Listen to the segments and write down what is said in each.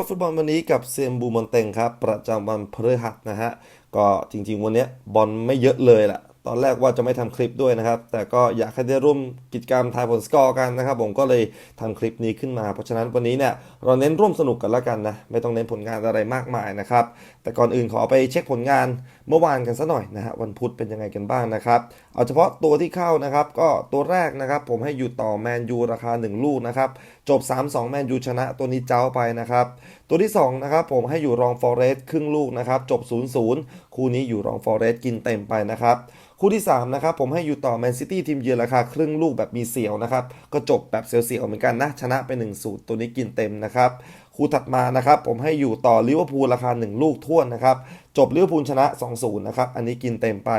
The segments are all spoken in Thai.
อฟุตบอลวันนี้กับเซมบูมอนเตงครับประจำวันพฤหัสนะฮะก็จริงๆ วันเนี้ยบอลไม่เยอะเลยล่ะ ตอนแรกว่าจะไม่ทำคลิปด้วยนะครับ แต่ก็อยากให้ได้ร่วมกิจกรรมทายผลสกอร์กันนะครับ ผมก็เลยทำคลิปนี้ขึ้นมา เพราะฉะนั้นวันนี้เนี่ยเราเน้นร่วมสนุกกันละกันนะ ไม่ต้องเน้นผลงานอะไรมากมายนะครับ แต่ก่อนอื่นขอไปเช็คผลงานเมื่อวานกันซะหน่อยนะฮะวันพุธเป็นยังไงกันบ้างนะครับเอาเฉพาะตัวที่เข้านะครับ ก็ตัวแรกนะครับ ผมให้อยู่ต่อแมนยูราคา 1 ลูกนะครับ จบ 3-2 แมนยูชนะตัวนี้เจ้าไปนะครับ ตัวที่2นะครับผมให้อยู่รองฟอเรสต์ครึ่งลูกนะครับ จบ 0-0 คู่นี้อยู่รองฟอเรสต์กินเต็มไปนะครับ คู่ที่3นะครับผมให้อยู่ต่อแมนซิตี้ทีมเยือนราคาครึ่งลูกแบบมีเสียวนะครับ ก็จบแบบเสียวๆเหมือนกันนะ ชนะไป1-0ตัวนี้กินเต็มนะครับ คู่ถัดมานะครับผมให้อยู่ต่อลิเวอร์พูลราคา 1 ลูกท่วนนะครับ จบลิเวอร์พูลชนะ 2-0 นะครับ อันนี้กินเต็มไป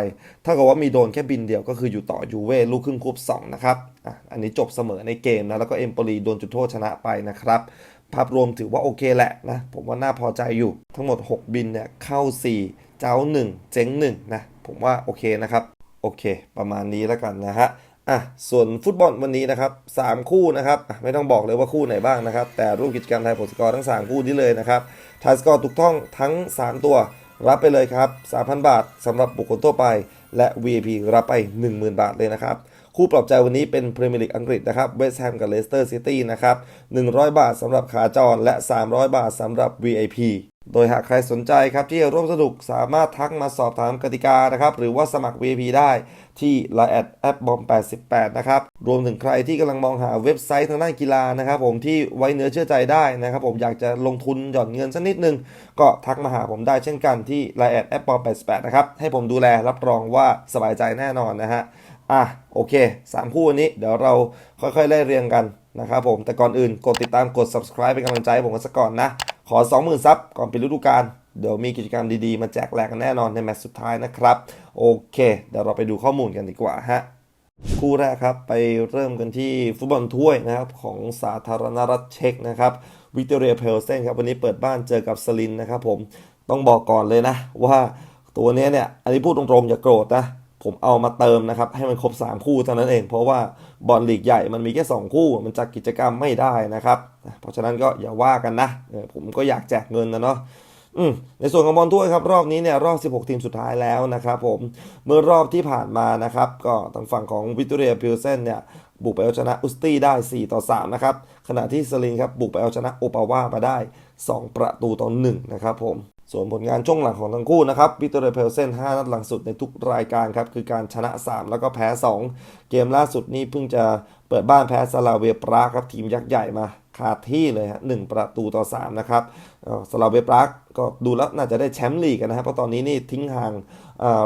ถ้ากับว่ามีโดนแค่บินเดียวก็คืออยู่ต่อยูเว่ลูกครึ่งคูบ2นะครับอะอันนี้จบเสมอในเกมนะ แล้วก็เอมโปลีโดนจุดโทษชนะไปนะครับ ภาพรวมถือว่าโอเคแหละนะ ผมว่าน่าพอใจอยู่ ทั้งหมด 6 บินเนี่ยเข้า 4 เจ้า 1 เจ๊ง1นะผมว่าโอเคนะครับ โอเค ประมาณนี้แล้วกันนะฮะอะส่วนฟุตบอลวันนี้นะครับ3คู่นะครับไม่ต้องบอกเลยว่าคู่ไหนบ้างนะครับ แต่ร่วมกิจกรรมทยผลสกอร์ทั้ง 3 คู่นี้เลยนะครับทายสกอร์ถูกต้องทั้ง 3 ตัว รับไปเลยครับ 3,000 บาทสำหรับบุคคลทั่วไป และ VIP รับไป 10,000 บาทเลยนะครับ คู่ปลอบใจวันนี้เป็นพรีเมียร์ลีกอังกฤษนะครับเวสต์แฮมกับเลสเตอร์ซิตี้นะครับ 100 บาทสำหรับขาจรและ 300 บาทสำหรับ VIP โดยหากใครสนใจครับที่จะร่วมสนุกสามารถทักมาสอบถามกติกานะครับ หรือว่าสมัคร VIP ได้ที่ Line แอดแอปบอม88 นะครับ รวมถึงใครที่กำลังมองหาเว็บไซต์ทางด้านกีฬานะครับ ผมที่ไว้เนื้อเชื่อใจได้นะครับ ผมอยากจะลงทุนหย่อนเงินสักนิดนึง ก็ทักมาหาผมได้เช่นกันที่ Line แอดแอปบอม88 นะครับ ให้ผมดูแลรับรองว่าสบายใจแน่นอนนะฮะ อะโอเค 3 คู่วันนี้เดี๋ยวเราค่อยๆไล่เรียงกันนะครับผมแต่ก่อนอื่นกดติดตามกด subscribe เป็นกำลังใจให้ผมกันสักก่อนนะ ขอ 20,000 ซับก่อนปิดฤดูกาลเดี๋ยวมีกิจกรรมดีๆ มาแจกแหลกกันแน่นอนในแมตช์สุดท้ายนะครับ โอเค เดี๋ยวเราไปดูข้อมูลกันดีกว่าฮะคู่แรกครับ ไปเริ่มกันที่ฟุตบอลถ้วยนะครับ ของสาธารณรัฐเช็กนะครับวิกตอเรียเพลเซนครับ วันนี้เปิดบ้านเจอกับสลินนะครับผมต้องบอกก่อนเลยนะ ว่าตัวเนี้ยเนี่ย อันนี้พูดตรงๆอย่าโกรธนะ ผมเอามาเติมนะครับ ให้มันครบ 3 คู่เท่านั้นเอง เพราะว่าบอลลีกใหญ่มันมีแค่ 2 คู่ มันจัดกิจกรรมไม่ได้นะครับ เพราะฉะนั้นก็อย่าว่ากันนะผมก็อยากแจกเงินนะเนาะในส่วนของบอลถ้วยครับรอบนี้เนี่ยรอบ 16 ทีมสุดท้ายแล้วนะครับผมเมื่อรอบที่ผ่านมานะครับ ก็ทางฝั่งของวิตเตอเรียพิลเซนเนี่ยบุกไปเอาชนะอุสตี้ได้ 4 ต่อ 3 นะครับ ขณะที่สลินครับบุกไปเอาชนะโอปาวามาได้ 2 ประตูต่อ1นะครับผม ส่วนผลงานช่วงหลังของทั้งคู่นะครับวิตเตอร์เพลเซน 5 นัดหลังสุดในทุกรายการครับ คือการชนะ 3 แล้วก็แพ้ 2 เกมล่าสุดนี้เพิ่งจะเปิดบ้านแพ้ซาลาเวปรากครับ ทีมยักษ์ใหญ่มาขาดที่เลยฮะหประตูต่อ 3 นะครับซาลาเวปรากก็ดูแล้วน่าจะได้แชมป์ลีกกันนะครับเพราะตอนนี้นี่ทิ้งห่าง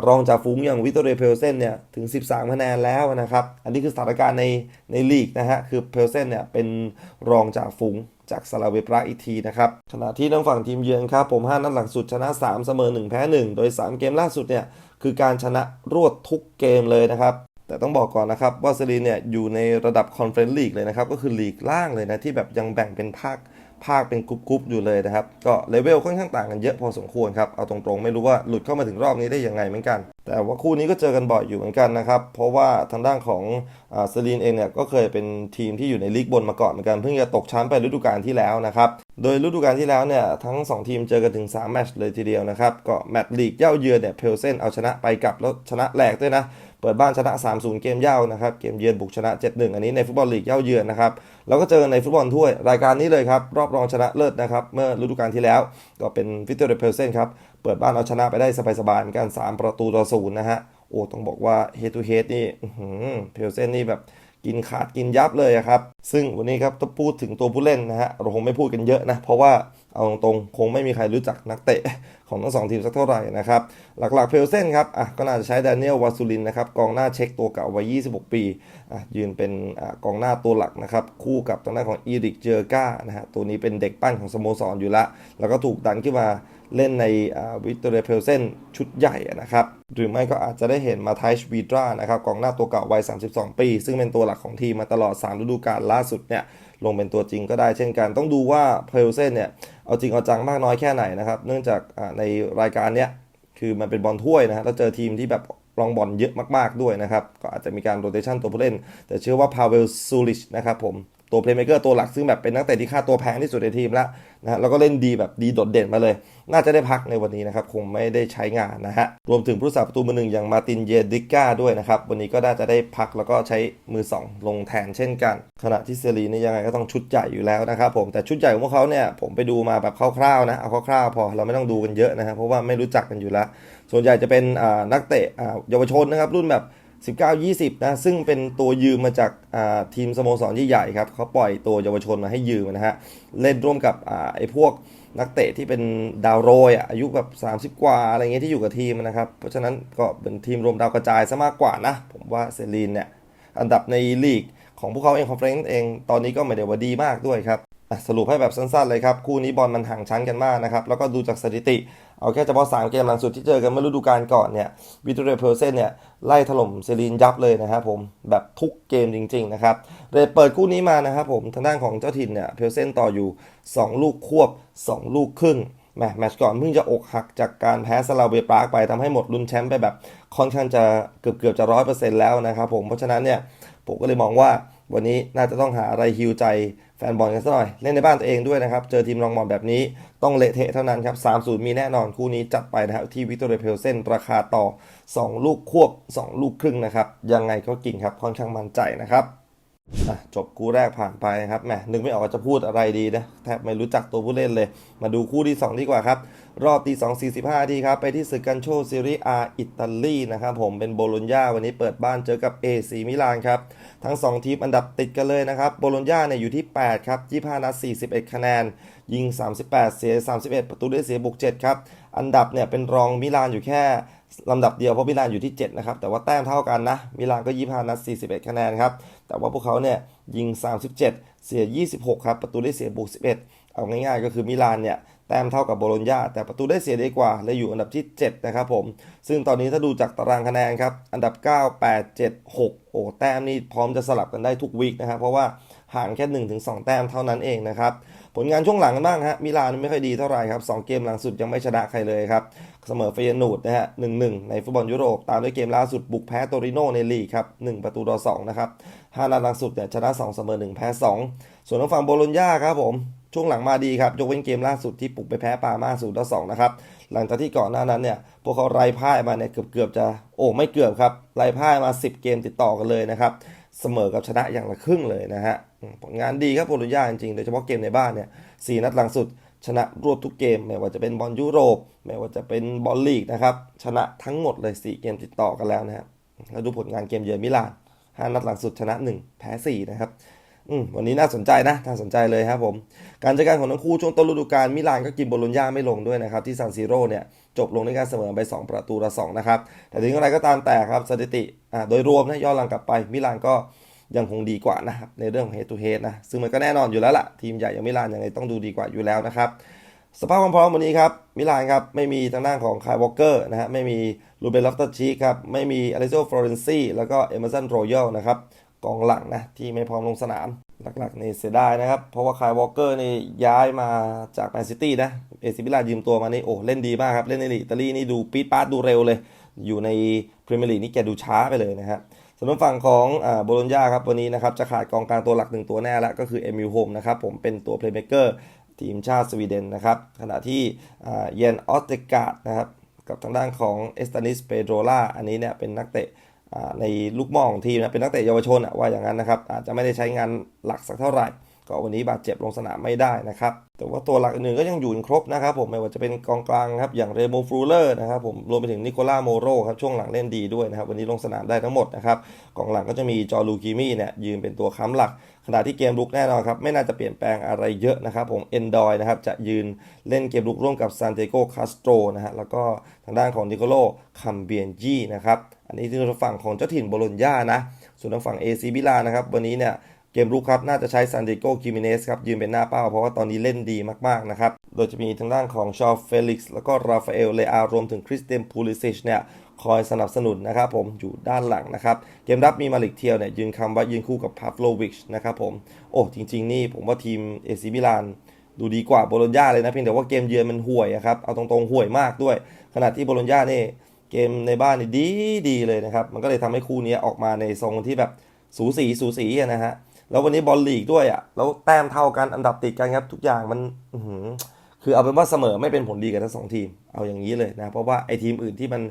รองจากฟุงอย่างวิตเตอร์เพลเซนเนี่ยถึง 13 คะแนนแล้วนะครับ อันนี้คือสถานการณ์ในในลีกนะฮะ คือเพลเซนเนี่ยเป็นรองจากฟุงจากซาลาเวปราอีกทีนะครับ ขณะที่ทางฝั่งทีมเยือนครับผม 5 นัดหลังสุดชนะ 3 เสมอ 1 แพ้ 1 โดย 3 เกมล่าสุดเนี่ยคือการชนะรวดทุกเกมเลยนะครับ แต่ต้องบอกก่อนนะครับว่าซาลีเนี่ยอยู่ในระดับคอนเฟรนซ์ลีกเลยนะครับ ก็คือลีกล่างเลยนะที่แบบยังแบ่งเป็นภาค ภาคเป็นกรุ๊ปๆอยู่เลยนะครับ ก็เลเวลค่อนข้างต่างกันเยอะพอสมควรครับ เอาตรงๆไม่รู้ว่าหลุดเข้ามาถึงรอบนี้ได้ยังไงเหมือนกัน แต่ว่าคู่นี้ก็เจอกันบ่อยอยู่เหมือนกันนะครับ เพราะว่าทางด้านของอาซาลีนเองเนี่ยก็เคยเป็นทีมที่อยู่ในลีกบนมาก่อนเหมือนกันเพิ่งจะตกชั้นไปฤดูกาลที่แล้วนะครับ โดยฤดูกาลที่แล้วเนี่ยทั้ง 2 ทีมเจอกันถึง3แมตช์เลยทีเดียวนะครับก็แมตช์ลีกเย่าเยือนเนี่ยเพลเซนเอาชนะไปกับแล้วชนะแหลกด้วยนะ เปิดบ้านชนะ 3-0 เกมเย่านะครับ เกมเยือนบุกชนะ 7-1 อันนี้ในฟุตบอลลีกเย่าเยือนนะครับ แล้วก็เจอในฟุตบอลถ้วยรายการนี้เลยครับ รอบรองชนะเลิศนะครับ เมื่อฤดูกาลที่แล้วก็เป็นวิตเตอร์เพลเซนครับ เปิดบ้านเอาชนะไปได้สบายๆเหมือนกัน 3 ประตูต่อศูนย์นะฮะ โอ้ ต้องบอกว่าเฮดทูเฮดนี่เพลเซนนี่แบบกินขาดกินยับเลยครับ ซึ่งวันนี้ครับถ้าพูดถึงตัวผู้เล่นนะฮะ เราคงไม่พูดกันเยอะนะ เพราะว่า เอาตรงๆ คงไม่มีใครรู้จักนักเตะของทั้งสองทีมสักเท่าไหร่นะครับ หลักๆเพลเซนครับอะก็น่าจะใช้ดานิเอลวาซูลินนะครับกองหน้าเช็คตัวเก่าวัย 26 ปีอะยืนเป็นอ่ากองหน้าตัวหลักนะครับคู่กับทางด้านของอีริกเจอร์กานะฮะตัวนี้เป็นเด็กปั้นของสโมสรอยู่ละ แล้วก็ถูกดันขึ้นมาเล่นในวิตเตอร์เพลเซนชุดใหญ่นะครับ หรือไม่ก็อาจจะได้เห็นมาไทชวีดรานะครับกองหน้าตัวเก่าวัย 32 ปี ซึ่งเป็นตัวหลักของทีมมาตลอด 3 ฤดูกาลล่าสุดเนี่ย ลงเป็นตัวจริงก็ได้เช่นกัน ต้องดูว่าเพลเซนเนี่ยเอาจริงเอาจังมากน้อยแค่ไหนนะครับ เนื่องจากในรายการเนี้ยคือมันเป็นบอลถ้วยนะฮะแล้วเจอทีมที่แบบลองบอลเยอะมากๆด้วยนะครับ ก็อาจจะมีการโรเตชันตัวผู้เล่น แต่เชื่อว่าพาเวลซูลิชนะครับผม ตัวเพลย์เมเกอร์ตัวหลักซึ่งแบบเป็นนักเตะที่ค่าตัวแพงที่สุดในทีมแล้วนะฮะแล้วก็เล่นดีแบบดีโดดเด่นมาเลย น่าจะได้พักในวันนี้นะครับคงไม่ได้ใช้งานนะฮะรวมถึงผู้สาประตูมือหนึ่งอย่างมาตินเยดิก้าด้วยนะครับวันนี้ก็น่าจะได้พักแล้วก็ใช้มือสองลงแทนเช่นกัน ขณะที่เซรีนี่ยังไงก็ต้องชุดใหญ่อยู่แล้วนะครับผมแต่ชุดใหญ่ของพวกเขาเนี่ยผมไปดูมาแบบคร่าวๆนะเอาคร่าวๆพอเราไม่ต้องดูกันเยอะนะครับเพราะว่าไม่รู้จักกันอยู่แล้ว ส่วนใหญ่จะเป็นนักเตะเยาวชนนะครับรุ่นแบบ 19-20นะซึ่งเป็นตัวยืมมาจากทีมสโมสรใหญ่ๆครับเขาปล่อยตัวเยาวชนมาให้ยืมนะฮะเล่นร่วมกับอไอ้พวกนักเตะที่เป็นดาวโรยอะอายุแบบ 30 กว่าอะไรเงี้ยที่อยู่กับทีมนะครับ เพราะฉะนั้นก็เป็นทีมรวมดาวกระจายซะมากกว่านะ ผมว่าเซรีนเนี่ยอันดับในลีกของพวกเขาเองคอนเฟรนซ์เองตอนนี้ก็ไม่ได้ว่าดีมากด้วยครับสรุปให้แบบสั้นๆเลยครับ คู่นี้บอลมันห่างชั้นกันมากนะครับ แล้วก็ดูจากสถิติ เอาแค่เฉพาะ 3 เกมหลังสุดที่เจอกันเมื่อฤดูกาลก่อนเนี่ยวิตเตอร์เพลเซนเนี่ยไล่ถล่มเซรีนยับเลยนะครับผมแบบทุกเกมจริง ๆ นะครับเรทเปิดคู่นี้มานะครับผมทางด้านของเจ้าถิ่นเนี่ยเพลเซนต่ออยู่ 2 ลูกควบ 2 ลูกครึ่งแมแมตช์ก่อนเพิ่งจะอกหักจากการแพ้สลาเวปรากไปทำให้หมดลุ้นแชมป์ไปแบบค่อนข้างจะเกือบเกือบๆจะร้อยเปอร์เซ็นต์แล้วนะครับผมเพราะฉะนั้นเนี่ยผมก็เลยมองว่าวันนี้น่าจะต้องหาอะไรฮิวใจ แฟนบอลกันซะหน่อย เล่นในบ้านตัวเองด้วยนะครับ เจอทีมรองบอลแบบนี้ต้องเละเทะเท่านั้นครับ3-0 มีแน่นอนคู่นี้จัดไปนะครับที่วิกตอร์เพลเซนราคาต่อ 2 ลูกควบ 2 ลูกครึ่งนะครับ ยังไงก็กิ่งครับค่อนข้างมั่นใจนะครับ จบคู่แรกผ่านไปนะครับแหมนึกไม่ออกว่าจะพูดอะไรดีนะแทบไม่รู้จักตัวผู้เล่นเลย มาดูคู่ที่ 2 ดีกว่าครับ รอบตี2 45ทีครับไปที่ศึกกันโชซีรีอาอิตาลีนะครับผมเป็นโบโลญญาวันนี้เปิดบ้านเจอกับเอซีมิลานครับ ทั้ง 2 ทีมอันดับติดกันเลยนะครับโบโลญญาเนี่ยอยู่ที่ 8 ครับ25นัด41 คะแนน ยิง 38 เสีย 31 ประตูได้เสียบุก7ครับอันดับเนี่ยเป็นรองมิลานอยู่แค่ลำดับเดียวเพราะมิลานอยู่ที่ 7 นะครับแต่ว่าแต้มเท่ากันนะมิลานก็25นัด41 คะแนนครับ แต่ว่าพวกเขาเนี่ยยิง 37 เสีย 26 ครับ ประตูได้เสียบวก11 เอาง่ายๆ ก็คือมิลานเนี่ยแต้มเท่ากับโบโลญญาแต่ประตูได้เสียดีกว่าเลยอยู่อันดับที่ 7 นะครับผม ซึ่งตอนนี้ถ้าดูจากตารางคะแนนครับ อันดับ 9 8 7 6 โอ้แต้มนี่พร้อมจะสลับกันได้ทุกวีคนะครับ เพราะว่าห่างแค่ 1-2 แต้มเท่านั้นเองนะครับ ผลงานช่วงหลังกันบ้างฮะมิลานไม่ค่อยดีเท่าไหร่ครับ 2 เกมหลังสุดยังไม่ชนะใครเลยครับ เสมอเฟยนูดนะฮะ1-1ในฟุตบอลยุโรป ตามด้วยเกมล่าสุดบุกแพ้โตริโนในลีกครับ1ประตูต่อ2นะครับ5นัดหลังสุดเนี่ยชนะ2เสมอ1แพ้2ส่วนทางฝั่งโบโลญญาครับผมช่วงหลังมาดีครับยกเว้นเกมล่าสุดที่ปลุกไปแพ้ปามา0ต่อ2นะครับหลังจากที่ก่อนหน้านั้นเนี่ยพวกเขาไร้พ่ายมาเนี่ยเกือบเกือบๆจะโอ้ไม่เกือบครับไร้พ่ายมา 10 เกมติดต่อกันเลยนะครับเสมอกับชนะอย่างละครึ่งเลยนะฮะผลงานดีครับโบโลญญาจริงๆโดยเฉพาะเกมในบ้านเนี่ยสนัดหลังสุด ชนะรวดทุกเกม ไม่ว่าจะเป็นบอลยุโรป ไม่ว่าจะเป็นบอลลีกนะครับชนะทั้งหมดเลย 4 เกมติดต่อกันแล้วนะครับแล้วดูผลงานเกมเยือนมิลานห้านัดหลังสุดชนะ 1 แพ้4นะครับอืวันนี้น่าสนใจนะน่าสนใจเลยครับผม การเจอกันของทั้งคู่ช่วงต้นฤดูกาลมิลานก็กินโบโลญญาไม่ลงด้วยนะครับ ที่ซานซิโร่เนี่ยจบลงในการเสมอไป 2 ประตูต่อ2นะครับแต่ถึงอะไรก็ตามแต่ครับสถิติโดยรวมนะย้อนหลังกลับไปมิลานก็ ยังคงดีกว่านะครับในเรื่องของ head to head นะซึ่งมันก็แน่นอนอยู่แล้วล่ะทีมใหญ่อย่างมิลานยังไงต้องดูดีกว่าอยู่แล้วนะครับสภาพความพร้อมวันนี้ครับมิลานครับไม่มีทางด้านของคายวอลเกอร์นะฮะไม่มีลูเบนลอฟตัชีครับไม่มีอเลโซฟลอเรนซีแล้วก็เอเมอร์สันโรยัลนะครับกองหลังนะที่ไม่พร้อมลงสนามหลักๆนี่เสียดายนะครับ เพราะว่าคายวอลเกอร์นี่ย้ายมาจากแมนซิตี้นะเอซิมิลานยืมตัวมานี่โอ้เล่นดีมากครับ เล่นในอิตาลีนี่ดูปี๊ดปาดดูเร็วเลย อยู่ในพรีเมียร์ลีกนี่แกดูช้าไปเลยนะครับ ส่วนทางฝั่งของอ่าโบโลญญาครับวันนี้นะครับจะขาดกองกลางตัวหลักหนึ่งตัวแน่ละก็คือเอมิลโฮมนะครับผมเป็นตัวเพลย์เมคเกอร์ทีมชาติสวีเดนนะครับขณะที่อ่าเยนออสเตกาดนะครับกับทางด้านของเอสตานิสเปโดราอันนี้เนี่ยเป็นนักเตะในลูกมองของทีมนะเป็นนักเตะเยาวชนอะว่าอย่างนั้นนะครับอาจจะไม่ได้ใช้งานหลักสักเท่าไหร่ ก็วันนี้บาดเจ็บลงสนามไม่ได้นะครับ แต่ว่าตัวหลักอื่นก็ยังอยู่ครบนะครับผมไม่ว่าจะเป็นกองกลางครับอย่างเรโมฟรูเลอร์นะครับผมรวมไปถึงนิโคล่าโมโรครับช่วงหลังเล่นดีด้วยนะครับวันนี้ลงสนามได้ทั้งหมดนะครับกองหลังก็จะมีจอร์ลูคิมี่เนี่ยยืนเป็นตัวค้ำหลัก ขณะที่เกมลุกแน่นอนครับไม่น่าจะเปลี่ยนแปลงอะไรเยอะนะครับผมเอนดอยนะครับจะยืนเล่นเกมลุกร่วมกับซานเตโกคาสโตรนะฮะแล้วก็ทางด้านของนิโคโลคัมเบียนจีนะครับอันนี้ที่ทางฝั่งของเจ้าถิ่นโบโลญญานะส่วนทางฝั่งเอซีบิลานะครับวันนี้เนี่ย เกมรุกครับน่าจะใช้ซานดิโกคิมิเนสครับยืนเป็นหน้าเป้า เพราะว่าตอนนี้เล่นดีมากๆนะครับ โดยจะมีทางด้านของชอฟเฟลิกซ์แล้วก็ราฟาเอลเลอารวมถึงคริสเตียนพูลิซิชเนี่ยคอยสนับสนุนนะครับผมอยู่ด้านหลังนะครับ เกมรับมีมาลิกเทียวเนี่ยยืนคำว่ายืนคู่กับพาฟโลวิชนะครับผมโอ้จริง ๆ นี่ผมว่าทีมเอซิมิลานดูดีกว่าโบโลญญาเลยนะเพียงแต่ว่าเกมเยือนมันห่วยครับเอาตรงๆห่วยมากด้วย ขณะที่โบโลญญาเนี่เกมในบ้านนี่ดีดีเลยนะครับมันก็เลยทำให้คู่นี้ออกมาในทรงที่แบบสูสีสูสีนะฮะ แล้ววันนี้บอลลีกด้วยอะแล้วแต้มเท่ากันอันดับติดกันครับ ทุกอย่างมันอคือเอาเป็นว่าเสมอไม่เป็นผลดีกับทั้งสองทีม เอาอย่างนี้เลยนะเพราะว่าไอ้ทีมอื่นที่มัน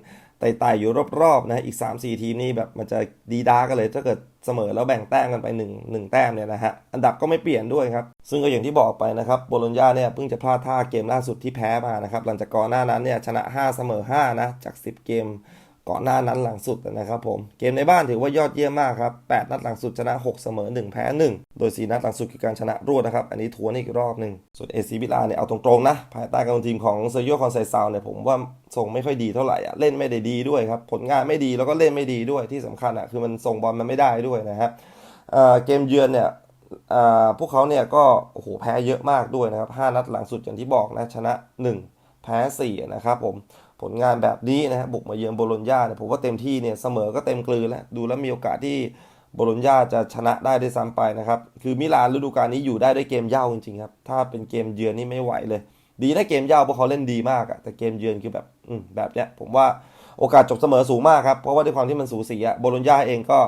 ไต่ๆอยู่รอบๆนะอีก 3-4 ทีมนี่แบบมันจะดีด้ากันเลยถ้าเกิดเสมอแล้วแบ่งแต้มกันไป1 1แต้มเนี่ยนะฮะอันดับก็ไม่เปลี่ยนด้วยครับซึ่งก็อย่างที่บอกไปนะครับโบโลญญาเนี่ยเพิ่งจะพลาดท่าเกมล่าสุดที่แพ้มานะครับหลังจากก่อนหน้านั้นเนี่ยชนะ 5 เสมอ5นะจาก 10 เกม ก่อนหน้านั้นหลังสุดนะครับผม เกมในบ้านถือว่ายอดเยี่ยมมากครับ 8 นัดหลังสุดชนะ 6 เสมอ 1 แพ้ 1 โดย 4 นัดหลังสุดคือการชนะรวดนะครับ อันนี้ทวนอีกรอบหนึ่งส่วนเอซีบิลาเนี่ยเอาตรงๆนะ ภายใต้การทีมของเซอร์โยคอนไซซาวเนี่ยผมว่าส่งไม่ค่อยดีเท่าไหร่อะเล่นไม่ได้ดีด้วยครับ ผลงานไม่ดีแล้วก็เล่นไม่ดีด้วยที่สำคัญอะคือมันส่งบอลมันไม่ได้ด้วยนะครับเเกมเยือนเนี่ยพวกเขาเนี่ยก็โอ้โหแพ้เยอะมากด้วยนะครับ 5 นัดหลังสุดอย่างที่บอกนะชนะ 1 แพ้4นะครับผมผลงานแบบนี้นะฮะบุกมาเยือนโบโลญญาเนี่ยผมว่าเต็มที่เนี่ยเสมอก็เต็มกลืนแล้วดูแล้วมีโอกาสที่โบโลญญาจะชนะได้ด้วยซ้ำไปนะครับ คือมิลานฤดูกาลนี้อยู่ได้ด้วยเกมเย่าจริงๆครับ ถ้าเป็นเกมเยือนนี่ไม่ไหวเลย ดีนะเกมเย่าเพวกเขาเล่นดีมากอะแต่เกมเยือนคือแบบอืมแบบเนี้ยผมว่าโอกาสจบเสมอสูงมากครับ เพราะว่าด้วยความที่มันสูสีอะโบโลญญาเองก็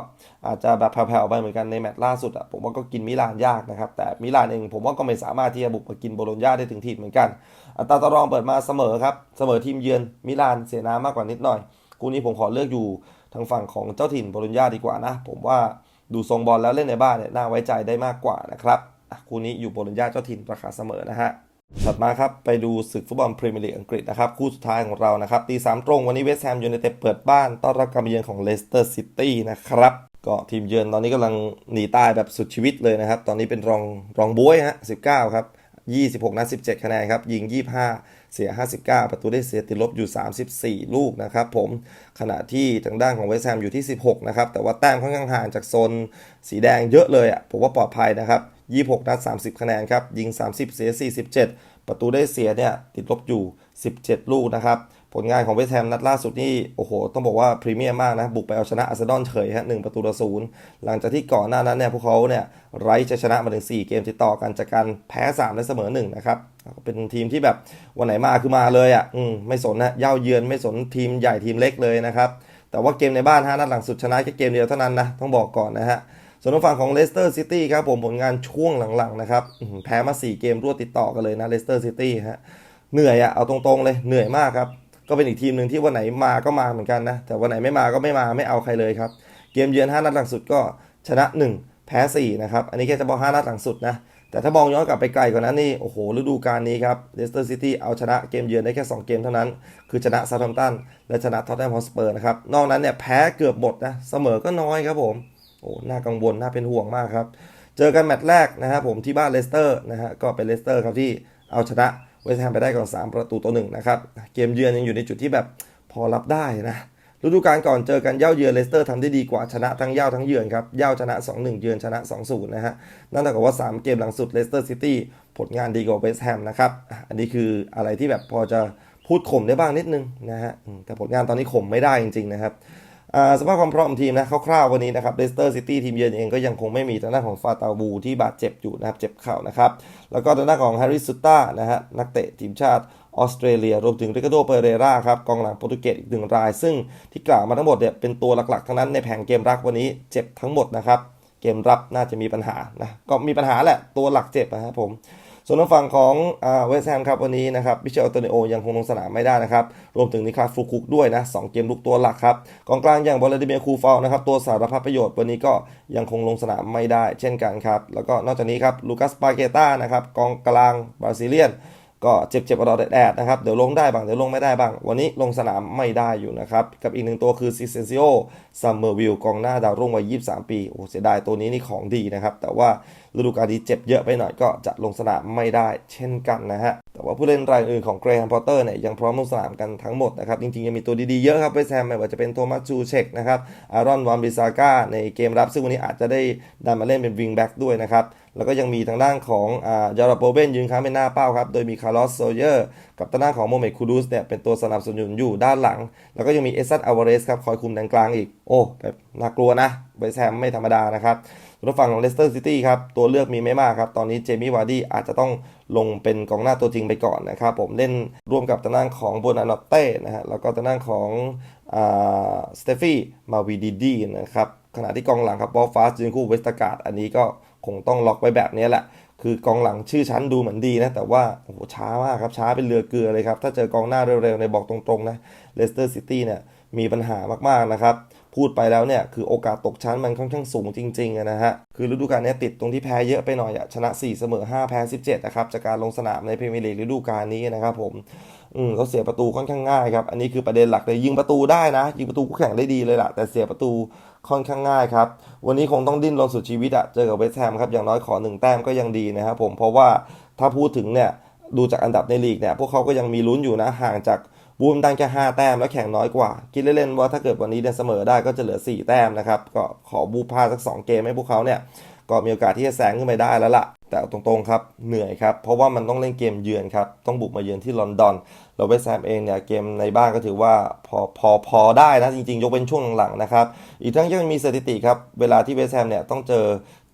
อาจจะแบบแผ่วๆไปเหมือนกันในแมตช์ล่าสุดอะผมว่าก็กินมิลานยากนะครับ แต่มิลานเองผมว่าก็ไม่สามารถที่จะบุกมากินโบโลญญาได้ถึงทีเหมือนกัน อัตราต่อรองเปิดมาเสมอครับ เสมอทีมเยือนมิลานเสียน้ำมากกว่านิดหน่อยคู่นี้ผมขอเลือกอยู่ทางฝั่งของเจ้าถิ่นบโลญญาดีกว่านะ ผมว่าดูทรงบอลแล้วเล่นในบ้านเนี่ยน่าไว้ใจได้มากกว่านะครับคู่นี้อยู่บโลญญาเจ้าถิ่นราคาเสมอนะฮะถัดมาครับ ไปดูศึกฟุตบอลพรีเมียร์ลีกอังกฤษนะครับ คู่สุดท้ายของเรานะครับตีสามตรงวันนี้เวสต์แฮมยูไนเต็ดเปิดบ้านต้อนรับการเยือนของเลสเตอร์ซิตี้นะครับก็ทีมเยือนตอนนี้กำลังหนีตายแบบสุดชีวิตเลยนะครับ ตอนนี้เป็นรองรองบ้วยฮะ19ครับ 26 นัด 17 คะแนนครับ ยิง 25 เสีย 59 ประตูได้เสียติดลบอยู่ 34 ลูกนะครับผม ขณะที่ทางด้านของเวสต์แฮมอยู่ที่ 16 นะครับ แต่ว่าแต้มค่อนข้างห่างจากโซนสีแดงเยอะเลยอะ ผมว่าปลอดภัยนะครับ 26 นัด 30 คะแนนครับ ยิง 30 เสีย 47 ประตูได้เสียเนี่ยติดลบอยู่ 17 ลูกนะครับ ผลงานของเวสต์แฮมนัดล่าสุดนี่โอ้โห ต้องบอกว่าพรีเมียมมากนะ บุกไปเอาชนะอาร์เซนอลเฉยฮะหนึ่งประตูต่อศูนย์หลังจากที่ก่อนหน้านั้นเนี่ยพวกเขาเนี่ยไร้จะชนะมาถึง 4 เกมติดต่อกันจากการแพ้ 3 และเสมอ 1 นะครับ เป็นทีมที่แบบวันไหนมาคือมาเลยอะอืมไม่สนนะเย่าเยือนไม่สนทีมใหญ่ทีมเล็กเลยนะครับ แต่ว่าเกมในบ้าน5นัดหลังสุดชนะแค่เกมเดียวเท่านั้นนะต้องบอกก่อนนะฮะส่วนทางฝั่งของเลสเตอร์ซิตี้ครับผมผลงานช่วงหลังๆนะครับแพ้มา 4 เกมรวดติดต่อกันเลยนะเลสเตอร์ซิตี้ฮะเหนื่อยอะเอาตรงๆเลยเหนื่อยมากครับ ก็เป็นอีกทีมหนึ่งที่วันไหนมาก็มาเหมือนกันนะ แต่วันไหนไม่มาก็ไม่มาไม่เอาใครเลยครับ เกมเยือน5นัดหลังสุดก็ชนะ 1 แพ้4นะครับ อันนี้แค่เฉพาะ5นัดหลังสุดนะ แต่ถ้ามองย้อนกลับไปไกลกว่านั้นนี่ โอ้โห ฤดูกาลนี้ครับเลสเตอร์ซิตี้เอาชนะเกมเยือนได้แค่ 2 เกมเท่านั้น คือชนะซา u ์ h มตันและชนะท็อตแนมฮอสเปอร์นะครับ นอกนั้นเนี่ยแพ้เกือบหมดนะ เสมอก็น้อยครับผม โอ้ น่ากังวล น่าเป็นห่วงมากครับ เจอกันแมตช์แรกนะครับผมที่บ้านเลสเตอร์นะฮะ ก็เป็นเลสเตอร์ครับที่เอาชนะ เวสต์แฮมไปได้ก่อน 3 ประตูต่อหนึ่งนะครับเกมเยือนยังอยู่ในจุดที่แบบพอรับได้นะฤดูกาลก่อนเจอกันเย่าเยือนเลสเตอร์ทำได้ดีกว่าชนะทั้งเย่าทั้งเยือนครับเย่าชนะ 2-1 เยือนชนะ 2-0 นะฮะนั่นเท่ากับว่า 3 เกมหลังสุดเลสเตอร์ซิตี้ผลงานดีกว่าเวสต์แฮมนะครับอันนี้คืออะไรที่แบบพอจะพูดข่มได้บ้างนิดนึงนะฮะแต่ผลงานตอนนี้ข่มไม่ได้จริงๆนะครับ สภาพความพร้อมของทีมนะคร่าวๆวันนี้นะครับเลสเตอร์ซิตี้ทีมเยือนเองก็ยังคงไม่มีทางด้านของฟาตาบูที่บาดเจ็บอยู่นะครับเจ็บเข่านะครับ แล้วก็ทางด้านของแฮร์ริสซุต้านะฮะนักเตะทีมชาติออสเตรเลียรวมถึงริคาโดเปเรราครับกองหลังโปรตุเกสอีกหนึ่งราย ซึ่งที่กล่าวมาทั้งหมดเนี่ยเป็นตัวหลักๆ ทั้งนั้นในแผงเกมรักวันนี้เจ็บทั้งหมดนะครับเกมรับน่าจะมีปัญหานะก็มีปัญหาแหละตัวหลักเจ็บนะครับผม ส่วนทางฝั่งของเวสต์แฮมครับวันนี้นะครับบิเชลอัลโตเนโอยังคงลงสนามไม่ได้นะครับ รวมถึงนิคลาสฟูคุกด้วยนะสองเกมลุกตัวหลักครับกองกลางอย่างบอลดิเมียร์คูฟอลนะครับตัวสารพัดประโยชน์วันนี้ก็ยังคงลงสนามไม่ได้ เช่นกันครับ แล้วก็นอกจากนี้ครับลูคัสปาเกต้านะครับกองกลางบราซิเลียนก็เจ็บเจ็บอดอดแอดๆนะครับ เดี๋ยวลงได้บ้าง เดี๋ยวลงไม่ได้บ้าง วันนี้ลงสนามไม่ได้อยู่นะครับ กับอีกหนึ่งตัวคือซิเซนซิโอซัมเมอร์วิลกองหน้าดาวรุ่งวัย 23 ปี โอ้เสียดายตัวนี้นี่ของดีนะครับ แต่ว่า ฤดูกาลนี้เจ็บเยอะไปหน่อยก็จะลงสนามไม่ได้เช่นกันนะฮะ แต่ว่าผู้เล่นรายอื่นของเกรแฮมพอตเตอร์เนี่ยยังพร้อมลงสนามกันทั้งหมดนะครับ จริงๆ ยังมีตัวดีๆ เยอะครับเวแฮมไม่ว่าจะเป็นโทมัสจูเชกนะครับ อารอนวานบิซาก้าในเกมรับซึ่งวันนี้อาจจะได้ดันมาเล่นเป็นวิงแบ็กด้วยนะครับแล้วก็ยังมีทางด้านของอายาราโปเบนยืนค้างเป็นหน้าเป้าครับ โดยมีคาร์ลอสโซเยอร์ กับทางด้านของโมเมคูดูสเนี่ยเป็นตัวสนับสนุนอยู่ด้านหลัง แล้วก็ยังมีเอซัตอาวาเรสครับ คอยคุมแดนกลางอีก โอ้แบบน่ากลัวนะเวสแฮมไม่ธรรมดานะครับส่วนฝั่งของเลสเตอร์ซิตี้ครับ ตัวเลือกมีไม่มากครับ ตอนนี้เจมี่วาร์ดี้อาจจะต้องลงเป็นกองหน้าตัวจริงไปก่อนนะครับ ผมเล่นร่วมกับทางด้านของโบนานอตเต้นะฮะแล้วก็ทางด้านของสเตฟี่มาวีดีดีนะครับขณะที่กองหลังครับบอลฟาสยืนคู่เวสต์การ์ดอันนี้ก็คงต้องล็อกไว้แบบนี้แหละ คือกองหลังชื่อชั้นดูเหมือนดีนะ แต่ว่าโอ้โหช้ามากครับ ช้าเป็นเรือเกลือเลยครับ ถ้าเจอกองหน้าเร็วๆในบอกตรงๆนะเลสเตอร์ซิตี้เนี่ยมีปัญหามากๆนะครับ พูดไปแล้วเนี่ยคือโอกาสตกชั้นมันค่อนข้างสูงจริงๆนะฮะคือฤดูกาลนี้ติดตรงที่แพ้เยอะไปหน่อยอะชนะ 4 เสมอ 5 แพ้ 17นะครับจากการลงสนามในพรีเมียร์ลีกฤดูกาลนี้นะครับผมอืมเขาเสียประตูค่อนข้างง่ายครับอันนี้คือประเด็นหลักเลยยิงประตูได้นะ ยิงประตูคู่แข่งได้ดีเลยล่ะแต่เสียประตูค่อนข้างง่ายครับ วันนี้คงต้องดิ้นรนสุดชีวิตอะเจอกับเวสต์แฮมครับอย่างน้อยขอหนึ่งแต้มก็ยังดีนะครับผมเพราะว่าถ้าพูดถึงเนี่ยดูจากอันดับในลีกเนี่ยพวกเขาก็ยังมีลุ้นอยู่นะห่างจาก บูมดันแค่5แต้มแล้วแข่งน้อยกว่า คิดเล่นๆว่าถ้าเกิดวันนี้เนี่ยเสมอได้ก็จะเหลือ 4 แต้มนะครับ ก็ขอบูพาสัก 2 เกมให้พวกเขาเนี่ย ก็มีโอกาสที่จะแซงขึ้นไปได้แล้วล่ะ แต่ตรงๆครับ เหนื่อยครับ เพราะว่ามันต้องเล่นเกมเยือนครับ ต้องบุกมาเยือนที่ลอนดอน เราเวสแฮมเองเนี่ย เกมในบ้านก็ถือว่าพอพอพอได้นะ จริงๆ ยกเป็นช่วงหลังๆนะครับ อีกทั้งยังมีสถิติครับ เวลาที่เวสแฮมเนี่ยต้องเจอ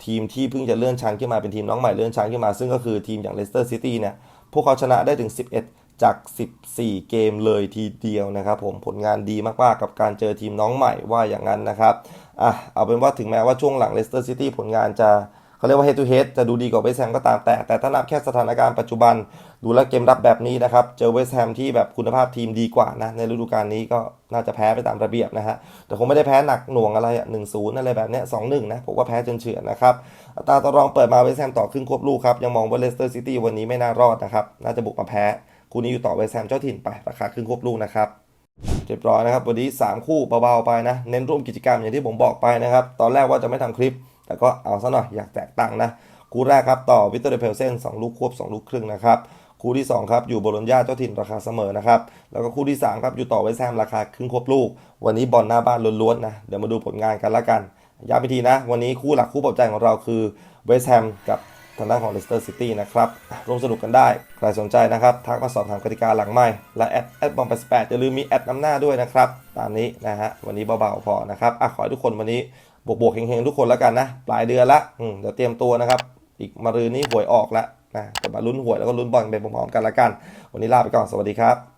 ทีมที่เพิ่งจะเลื่อนชั้นขึ้นมาเป็นทีมน้องใหม่เลื่อนชั้นขึ้นมา ซึ่งก็คือทีมอย่างเลสเตอร์ซิตี้เนี่ย พวกเขาชนะได้ถึง 11 จาก 14 เกมเลยทีเดียวนะครับ ผมผลงานดีมากๆกับการเจอทีมน้องใหม่ว่าอย่างนั้นนะครับอะเอาเป็นว่าถึงแม้ว่าช่วงหลังเลสเตอร์ซิตี้ผลงานจะเขาเรียกว่า head to head จะดูดีกว่าเวสแฮมก็ตามแต่ แต่ถ้านับแค่สถานการณ์ปัจจุบัน ดูแลเกมรับแบบนี้นะครับ เจอเวสแฮมที่แบบคุณภาพทีมดีกว่านะ ในฤดูกาลนี้ก็น่าจะแพ้ไปตามระเบียบนะฮะ แต่คงไม่ได้แพ้หนักหน่วงอะไรอะหนึ่งศูนย์อะไรแบบเนี้ยสองหนึ่งนะ ผมว่าแพ้จนเฉือนนะครับอัตราต่อรองเปิดมาเวสแฮมต่อครึ่งควบลูกครับ ยังมองว่าเลสเตอร์ซิตี้วันนี้ไม่น่ารอดนะครับ น่าจะบุกมาแพ้ คู่นี้อยู่ต่อเวสแฮมเจ้าถิ่นไป ราคาครึ่งควบลูกนะครับเรียบร้อยนะครับ วันนี้ 3 คู่เบาๆไปนะ เน้นร่วมกิจกรรมอย่างที่ผมบอกไปนะครับ ตอนแรกว่าจะไม่ทำคลิป แต่ก็เอาซะหน่อยอยากแตกต่างนะ คู่แรกครับต่อวิตเตอร์เพลเซน2ลูกควบ 2 ลูกครึ่งนะครับ คู่ที่ 2 ครับ อยู่โบโลญญาเจ้าถิ่นราคาเสมอนะครับ แล้วก็คู่ที่ 3 ครับอยู่ต่อเวสแฮมราคาครึ่งควบลูก วันนี้บอลหน้าบ้านล้วนๆนะเดี๋ยวมาดูผลงานกันละกันย้ำอีกทีนะ วันนี้คู่หลักคู่ปลอบใจของเราคือเวสแฮมกับ ทางด้านของเลสเตอร์ซิตี้นะครับร่วมสนุกกันได้ ใครสนใจนะครับทักมาสอบถามกติกาหลังไม่ และแอดแอดบอมแปดอย่าลืมมีแอดน้ำหน้าด้วยนะครับ ตามนี้นะฮะวันนี้เบาๆพอนะครับอะขอให้ทุกคนวันนี้บวกบวกๆเฮงๆทุกคนแล้วกันนะ ปลายเดือนละอืมเดี๋ยวเตรียมตัวนะครับ อีกมารืนนี้หวยออกแล้วนะจะมาลุ้นหวยแล้วก็ลุ้นบอลไปพร้อมๆกันละกัน วันนี้ลาไปก่อนสวัสดีครับ